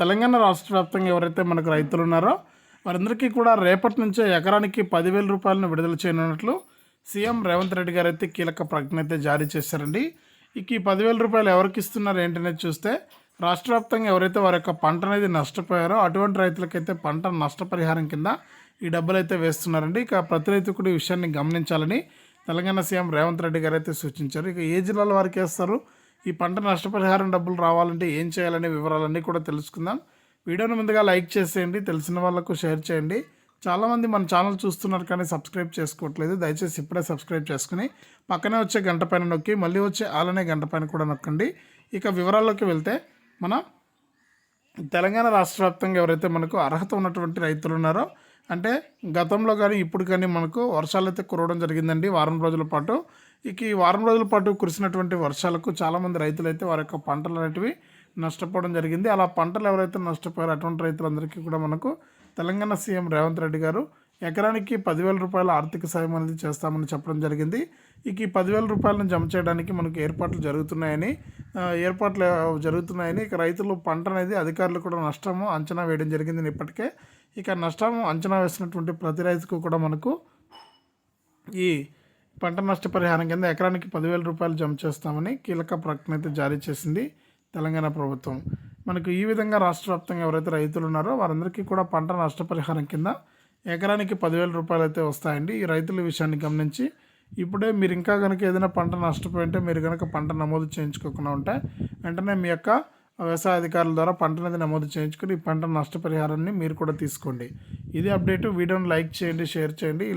తెలంగాణ రాష్ట్ర వ్యాప్తంగా ఎవరైతే మనకు రైతులు ఉన్నారో వారందరికీ కూడా రేపటి నుంచే ఎకరానికి పదివేల రూపాయలను విడుదల చేయనున్నట్లు సీఎం రేవంత్ రెడ్డి గారు అయితే కీలక ప్రకటన అయితే జారీ చేశారండి. ఇక ఈ పదివేల రూపాయలు ఎవరికి ఇస్తున్నారు ఏంటనేది చూస్తే రాష్ట్ర వ్యాప్తంగా ఎవరైతే వారి యొక్క పంట అనేది నష్టపోయారో అటువంటి రైతులకైతే పంట నష్టపరిహారం కింద ఈ డబ్బులు అయితే వేస్తున్నారండి. ఇక ప్రతి రైతు కూడా ఈ విషయాన్ని గమనించాలని తెలంగాణ సీఎం రేవంత్ రెడ్డి గారు అయితే సూచించారు. ఇక ఏ జిల్లాల వారికి వేస్తారు? ఈ పంట నష్టపరిహారం డబ్బులు రావాలంటే ఏం చేయాలనే వివరాలన్నీ కూడా తెలుసుకుందాం. వీడియోని ముందుగా లైక్ చేసేయండి తెలిసిన వాళ్ళకు షేర్ చేయండి. చాలామంది మన ఛానల్ చూస్తున్నారు కానీ సబ్స్క్రైబ్ చేసుకోవట్లేదు. దయచేసి ఇప్పుడే సబ్స్క్రైబ్ చేసుకుని పక్కనే వచ్చే గంట పైన నొక్కి మళ్ళీ వచ్చే ఆలనే గంట పైన కూడా నొక్కండి. ఇక వివరాల్లోకి వెళ్తే మన తెలంగాణ రాష్ట్ర వ్యాప్తంగా ఎవరైతే మనకు అర్హత ఉన్నటువంటి రైతులు ఉన్నారో అంటే గతంలో కానీ ఇప్పుడు కానీ మనకు వర్షాలు అయితే కురవడం జరిగిందండి. వారం రోజుల పాటు ఇక ఈ వారం రోజుల పాటు కురిసినటువంటి వర్షాలకు చాలామంది రైతులు అయితే వారి యొక్క పంటలు అనేటివి నష్టపోవడం జరిగింది. అలా పంటలు ఎవరైతే నష్టపోయారో అటువంటి రైతులందరికీ కూడా మనకు తెలంగాణ సీఎం రేవంత్ రెడ్డి గారు ఎకరానికి పదివేల రూపాయల ఆర్థిక సాయం అనేది చేస్తామని చెప్పడం జరిగింది. ఇక ఈ పదివేల రూపాయలను జమ చేయడానికి మనకు ఏర్పాట్లు జరుగుతున్నాయని ఏర్పాట్లు జరుగుతున్నాయని ఇక రైతులు పంట అనేది అధికారులు కూడా నష్టము అంచనా వేయడం జరిగింది. ఇప్పటికే ఇక నష్టం అంచనా వేసినటువంటి ప్రతి రైతుకు కూడా మనకు ఈ పంట నష్టపరిహారం కింద ఎకరానికి పదివేల రూపాయలు జమ చేస్తామని కీలక ప్రకటన అయితే జారీ చేసింది తెలంగాణ ప్రభుత్వం. మనకు ఈ విధంగా రాష్ట్ర వ్యాప్తంగా ఎవరైతే రైతులు ఉన్నారో వారందరికీ కూడా పంట నష్టపరిహారం కింద ఎకరానికి పదివేల రూపాయలు అయితే వస్తాయండి. ఈ రైతుల విషయాన్ని గమనించి ఇప్పుడే మీరు ఇంకా కనుక ఏదైనా పంట నష్టపోయి ఉంటే మీరు కనుక పంట నమోదు చేయించుకోకుండా ఉంటే వెంటనే మీ యొక్క వ్యవసాయ అధికారుల ద్వారా పంట అనేది నమోదు చేయించుకుని ఈ పంట నష్టపరిహారాన్ని మీరు కూడా తీసుకోండి. ఇది అప్డేట్. వీడియోని లైక్ చేయండి షేర్ చేయండి.